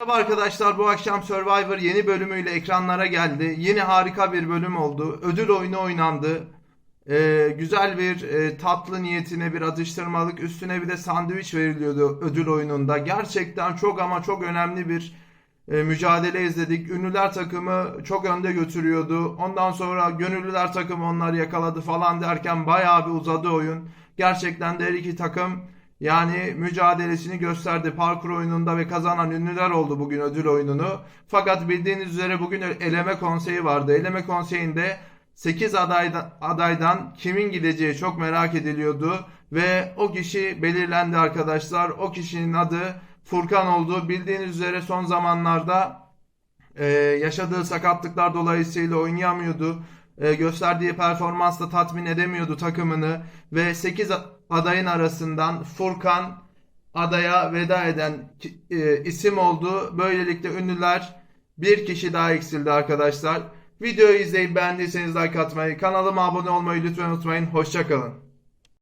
Merhaba arkadaşlar bu akşam Survivor yeni bölümüyle ekranlara geldi. Yine harika bir bölüm oldu. Ödül oyunu oynandı. Ee, güzel bir e, tatlı niyetine bir atıştırmalık üstüne bir de sandviç veriliyordu ödül oyununda. Gerçekten çok ama çok önemli bir e, mücadele izledik. Ünlüler takımı çok önde götürüyordu. Ondan sonra gönüllüler takımı onları yakaladı falan derken bayağı bir uzadı oyun. Gerçekten de her iki takım yani mücadelesini gösterdi parkur oyununda ve kazanan ünlüler oldu bugün ödül oyununu. Fakat bildiğiniz üzere bugün eleme konseyi vardı. Eleme konseyinde 8 adaydan, adaydan kimin gideceği çok merak ediliyordu. Ve o kişi belirlendi arkadaşlar. O kişinin adı Furkan oldu. Bildiğiniz üzere son zamanlarda e, yaşadığı sakatlıklar dolayısıyla oynayamıyordu. E, gösterdiği performansla tatmin edemiyordu takımını ve 8 adayın arasından Furkan adaya veda eden e, isim oldu. Böylelikle ünlüler bir kişi daha eksildi arkadaşlar. Videoyu izleyip beğendiyseniz like atmayı, kanalıma abone olmayı lütfen unutmayın. Hoşçakalın.